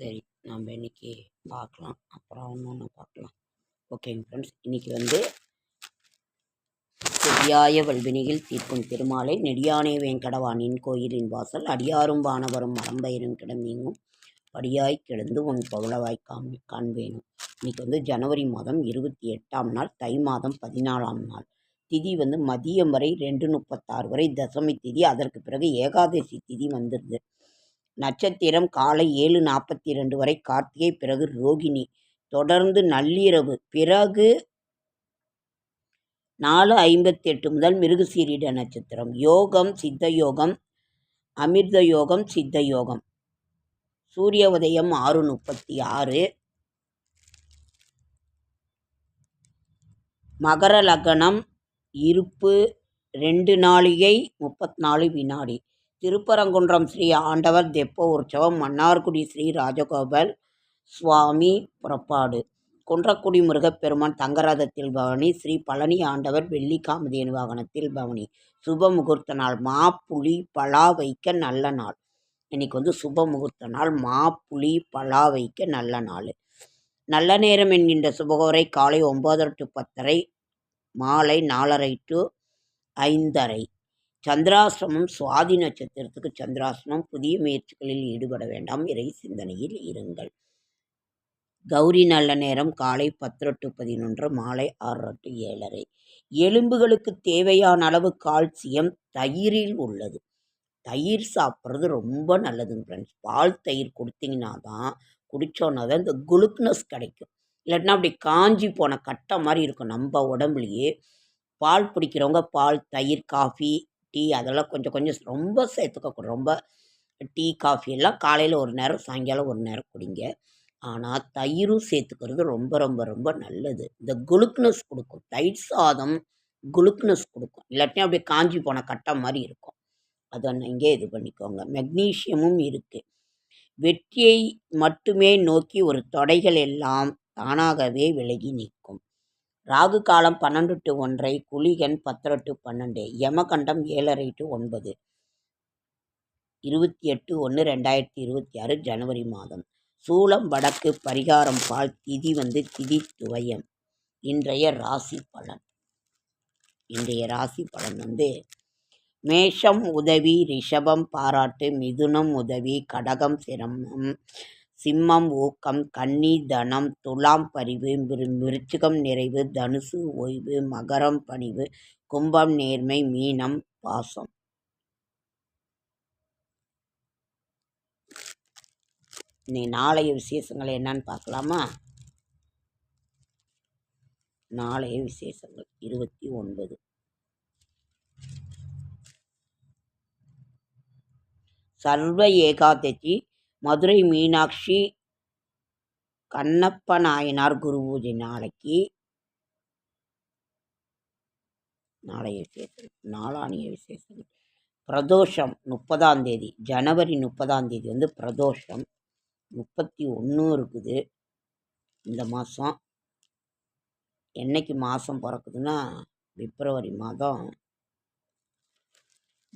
சரி நம்ம இன்னைக்கு பார்க்கலாம். அப்புறம் ஒன்று பார்க்கலாம். ஓகேங்க ஃப்ரெண்ட்ஸ் இன்னைக்கு வந்து செடியாய வல்வினியில் தீர்க்கும் திருமாலை நெடியானே வேங்கடவானின் கோயிலின் வாசல் அடியாரும் வானவரும் மரம்பயிரும் கிடந்தீங்கும் படியாய் கிடந்து உன் பவளவாய் காண் காண்பேனும். இன்னைக்கு வந்து ஜனவரி மாதம் இருபத்தி எட்டாம் நாள் தை மாதம் பதினாலாம் நாள். திதி வந்து மதியம் வரை ரெண்டு முப்பத்தாறு வரை தசமி திதி. அதற்கு பிறகு ஏகாதசி திதி வந்துடுது நட்சத்திரம் காலை ஏழு நாற்பத்தி ரெண்டு வரை கார்த்திகை பிறகு ரோகிணி. தொடர்ந்து நள்ளிரவு பிறகு நாலு ஐம்பத்தி எட்டு முதல் மிருகசீரிட நட்சத்திரம். யோகம் சித்த யோகம் அமிர்த யோகம் சித்த யோகம். சூரிய உதயம் ஆறு முப்பத்தி ஆறு. மகர லக்னம் இருப்பு ரெண்டு நாளிகை முப்பத்தி நாலு வினாடி. திருப்பரங்குன்றம் ஸ்ரீ ஆண்டவர் தெப்ப உற்சவம் மன்னார்குடி ஸ்ரீ ராஜகோபால் சுவாமி புறப்பாடு. குன்றக்குடி முருகப்பெருமான் தங்கரதத்தில் பவனி ஸ்ரீ பழனி ஆண்டவர் வெள்ளி காமதேனு வாகனத்தில் பவனி. சுப முகூர்த்த நாள் மா புளி பலா வைக்க நல்ல நாள். இன்னைக்கு வந்து சுப முகூர்த்த நாள் மா புளி பலா வைக்க நல்ல நாள். நல்ல நேரம் என்கின்ற சுபகோரை காலை ஒம்பதரை டு பத்தரை மாலை நாலரை டு ஐந்தரை. சந்திராசிரமம் சுவாதி நட்சத்திரத்துக்கு சந்திராசிரமம் புதிய முயற்சிகளில் ஈடுபட வேண்டாம். இறை சிந்தனையில் இருங்கள். கௌரி நல்ல நேரம் காலை பத்து டு பதினொன்று மாலை ஆறு டு ஏழரை. எலும்புகளுக்கு தேவையான அளவு கால்சியம் தயிரில் உள்ளது. தயிர் சாப்பிட்றது ரொம்ப நல்லதுங்க ஃப்ரெண்ட்ஸ் பால் தயிர் கொடுத்தீங்கன்னா தான் குடித்தோன்னா தான் இந்த குளுக்னஸ் கிடைக்கும். இல்லாட்டினா அப்படி காஞ்சி போன கட்டை மாதிரி இருக்கும். நம்ம உடம்புலையே பால் பிடிக்கிறவங்க பால் தயிர் காஃபி டீ அதெல்லாம் கொஞ்சம் கொஞ்சம் ரொம்ப சேர்த்துக்க ரொம்ப டீ காஃபி எல்லாம் காலையில் ஒரு நேரம் சாயங்காலம் ஒரு நேரம் குடிங்க. ஆனால் தயிரும் சேர்த்துக்கிறது ரொம்ப ரொம்ப ரொம்ப நல்லது. இந்த குளுக்னஸ் கொடுக்கும். தயிர் சாதம் குளுக்னஸ் கொடுக்கும். இல்லாட்டினா அப்படியே காஞ்சி போன கட்டை மாதிரி இருக்கும். அதை இங்கே இது பண்ணிக்கோங்க. மெக்னீஷியமும் இருக்குது வெற்றியை மட்டுமே நோக்கி ஒரு தொடைகள் எல்லாம் தானாகவே விலகி நிற்கும். ராகு காலம் பன்னெண்டு டு ஒன்றை குளிகன் பத்தரை டு பன்னெண்டு யமகண்டம் ஏழரை டு ஒன்பது. இருபத்தி எட்டு ஒன்று ரெண்டாயிரத்தி இருபத்தி ஆறு ஜனவரி மாதம். சூளம் வடக்கு பரிகாரம் பால் திதி வந்து திதி துவயம். இன்றைய ராசி பலன். இன்றைய ராசி பலன் வந்து மேஷம் உதவி ரிஷபம் பாராட்டு மிதுனம் உதவி கடகம் சிரமம் சிம்மம் ஊக்கம் கன்னி தனம் துலாம் பரிவு விருச்சிகம் நிறைவு தனுசு ஓய்வு மகரம் பணிவு கும்பம் நேர்மை மீனம் பாசம். நீ நாளைய விசேஷங்கள் என்னன்னு பார்க்கலாமா? நாளைய விசேஷங்கள் இருபத்தி ஒன்பது. சர்வ ஏகாதசி மதுரை மீனாட்சி கண்ணப்ப நாயனார் குரு பூஜை நாளைக்கு. நாளைய விசேஷம். நாளானிய விசேஷம். பிரதோஷம் முப்பதாம் தேதி. ஜனவரி முப்பதாம் தேதி வந்து பிரதோஷம். முப்பத்தி ஒன்று இருக்குது. இந்த மாதம் என்னைக்கு மாதம் பிறக்குதுன்னா பிப்ரவரி மாதம்.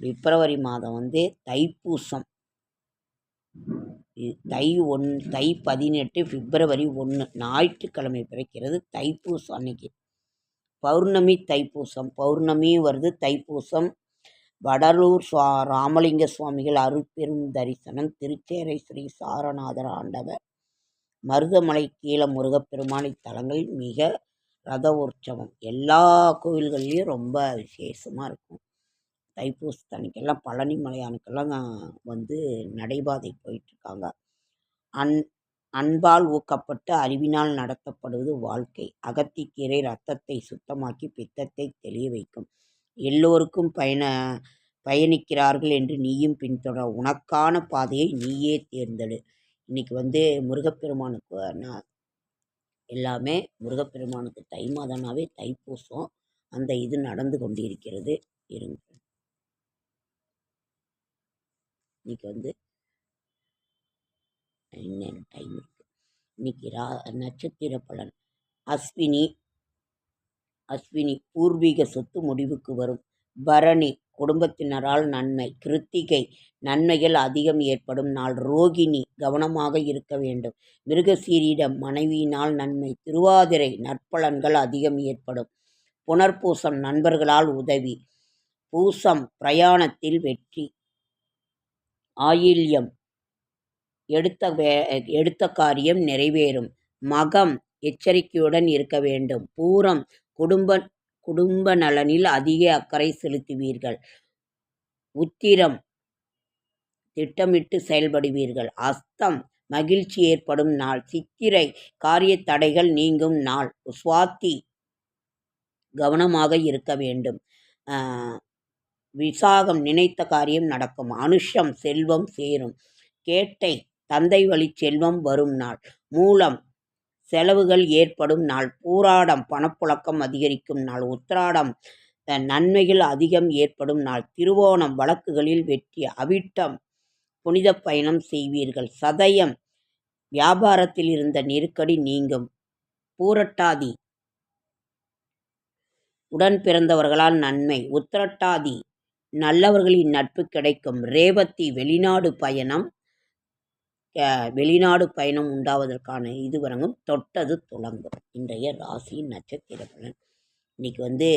பிப்ரவரி மாதம் வந்து தைப்பூசம். தை ஒன் தை பதினெட்டு பிப்ரவரி ஒன்று ஞாயிற்றுக்கிழமை பிறக்கிறது தைப்பூசம் அன்னைக்கு. பௌர்ணமி தைப்பூசம். பௌர்ணமியும் வருது தைப்பூசம். வடலூர் சுவா ராமலிங்க சுவாமிகள் அருட்பெரும் தரிசனம். திருச்சேரை ஸ்ரீ சாரநாதர் ஆண்டவர். மருதமலை கீழ முருகப்பெருமானை தலங்கள் மிக ரத உற்சவம். எல்லா கோவில்கள்லேயும் ரொம்ப விசேஷமாக இருக்கும். தைப்பூசத்தன்னைக்கெல்லாம் பழனி மலையானுக்கெல்லாம் வந்து நடைபாதை போயிட்டுருக்காங்க. அன் அன்பால் ஊக்கப்பட்டு அறிவினால் நடத்தப்படுவது வாழ்க்கை. அகத்திக்கீரை ரத்தத்தை சுத்தமாக்கி பித்தத்தை தெளிய வைக்கும். எல்லோருக்கும் பயண பயணிக்கிறார்கள் என்று நீயும் பின்தொட உனக்கான பாதையை நீயே தேர்ந்தெடு. இன்னைக்கு வந்து முருகப்பெருமானுக்கு நான் எல்லாமே முருகப்பெருமானுக்கு தை மாதனாவே தைப்பூசம் அந்த இது நடந்து கொண்டிருக்கிறது. இருங்க இன்னைக்கு வந்து டைம் இருக்கு? இன்னைக்கு ரா நட்சத்திர பலன். அஸ்வினி அஸ்வினி பூர்வீக சொத்து முடிவுக்கு வரும். பரணி குடும்பத்தினரால் நன்மை. கிருத்திகை நன்மைகள் அதிகம் ஏற்படும் நாள். ரோகிணி கவனமாக இருக்க வேண்டும். மிருகசீரிடம் மனைவியினால் நன்மை. திருவாதிரை நற்பலன்கள் அதிகம் ஏற்படும். புனர்பூசம் நண்பர்களால் உதவி. பூசம் பிரயாணத்தில் வெற்றி. ஆயில்யம். எடுத்த வே எடுத்த காரியம் நிறைவேறும். மகம் எச்சரிக்கையுடன் இருக்க வேண்டும். பூரம் குடும்ப குடும்ப நலனில் அதிக அக்கறை செலுத்துவீர்கள். உத்திரம் திட்டமிட்டு செயல்படுவீர்கள். அஸ்தம் மகிழ்ச்சி ஏற்படும் நாள். சித்திரை காரிய தடைகள் நீங்கும் நாள். சுவாத்தி கவனமாக இருக்க வேண்டும். விசாகம் நினைத்த காரியம் நடக்கும். அனுஷம் செல்வம் சேரும். கேட்டை தந்தை வழி செல்வம் வரும் நாள். மூலம் செலவுகள் ஏற்படும் நாள். பூராடம் பணப்புழக்கம் அதிகரிக்கும் நாள். உத்திராடம் நன்மைகள் அதிகம் ஏற்படும் நாள். திருவோணம் வழக்குகளில் வெற்றி அவிட்டம் புனித பயணம் செய்வீர்கள். சதயம் வியாபாரத்தில் இருந்த நெருக்கடி நீங்கும். பூரட்டாதி உடன் பிறந்தவர்களால் நன்மை. உத்திரட்டாதி நல்லவர்களின் நட்பு கிடைக்கும். ரேவதி வெளிநாடு பயணம் வெளிநாடு பயணம் உண்டாவதற்கான இது வழங்கும் தொட்டது துளங்கும் இன்றைய ராசி நட்சத்திர பலன் இன்னைக்கு வந்து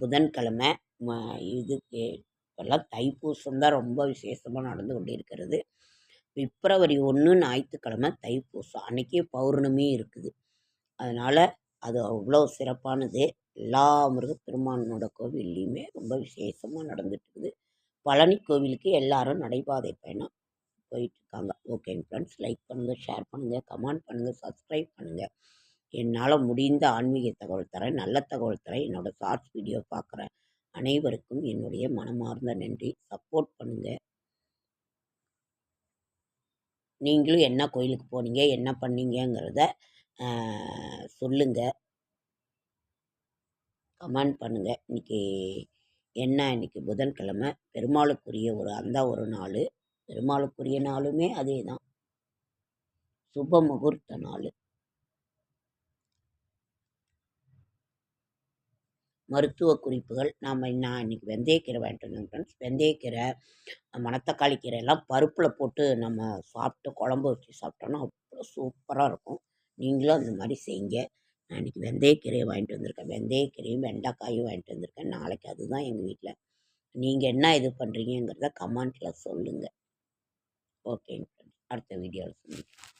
புதன்கிழமை. இது இதுக்கு இப்போல்லாம் தைப்பூசம் தான் ரொம்ப விசேஷமாக நடந்து கொண்டு இருக்கிறது பிப்ரவரி ஒன்று ஞாயிற்றுக்கிழமை தைப்பூசம். அன்றைக்கே பௌர்ணமி இருக்குது. அதனால் அது அவ்வளோ சிறப்பானது. எல்லா முருகப்பெருமானோட கோவில்லையுமே ரொம்ப விசேஷமாக நடந்துட்டு இருக்குது பழனி கோவிலுக்கு எல்லாரும் நடைபாதை பயணம் போயிட்டுருக்காங்க. ஓகேங்க ஃப்ரெண்ட்ஸ் லைக் பண்ணுங்கள் ஷேர் பண்ணுங்கள் கமெண்ட் பண்ணுங்கள் சப்ஸ்கிரைப் பண்ணுங்கள் என்னால் முடிந்த ஆன்மீக தகவல் தரேன் நல்ல தகவல் தரேன். என்னோடய ஷார்ட்ஸ் வீடியோ பார்க்குற அனைவருக்கும் என்னுடைய மனமார்ந்த நன்றி. சப்போர்ட் பண்ணுங்கள் நீங்களும் என்ன கோயிலுக்கு போனீங்க என்ன பண்ணீங்கங்கிறத சொல்லுங்கள் கமெண்ட் பண்ணுங்கள் இன்றைக்கி என்ன? இன்னைக்கு புதன்கிழமை. பெருமாளுக்குரிய ஒரு அந்த ஒரு நாள். பெருமாளுக்குரிய நாளுமே அதே தான் சுப முகூர்த்த நாள். மருத்துவ குறிப்புகள். நாம் நான் இன்னைக்கு வெந்தயக்கீரை வாங்கிட்டு வந்தோம் ஃப்ரெண்ட்ஸ் வெந்தயக்கீரை மணத்தக்காளி கீரை எல்லாம் பருப்பில் போட்டு நம்ம சாப்பிட்டு குழம்பு வச்சு சாப்பிட்டோன்னா அவ்வளோ சூப்பராக இருக்கும். நீங்களும் அந்த மாதிரி செய்யுங்க நான் இன்றைக்கி வெந்தயக்கீரையை வாங்கிட்டு வந்திருக்கேன். வெந்தயக்கீரையும் வெண்டைக்காயும் வாங்கிட்டு வந்திருக்கேன். நாளைக்கு அதுதான் எங்கள் வீட்டில் நீங்கள் என்ன இது பண்ணுறீங்கிறத கமெண்ட்டில் சொல்லுங்கள் ஓகேங்க. அடுத்த வீடியோவில் சந்திக்கலாம்.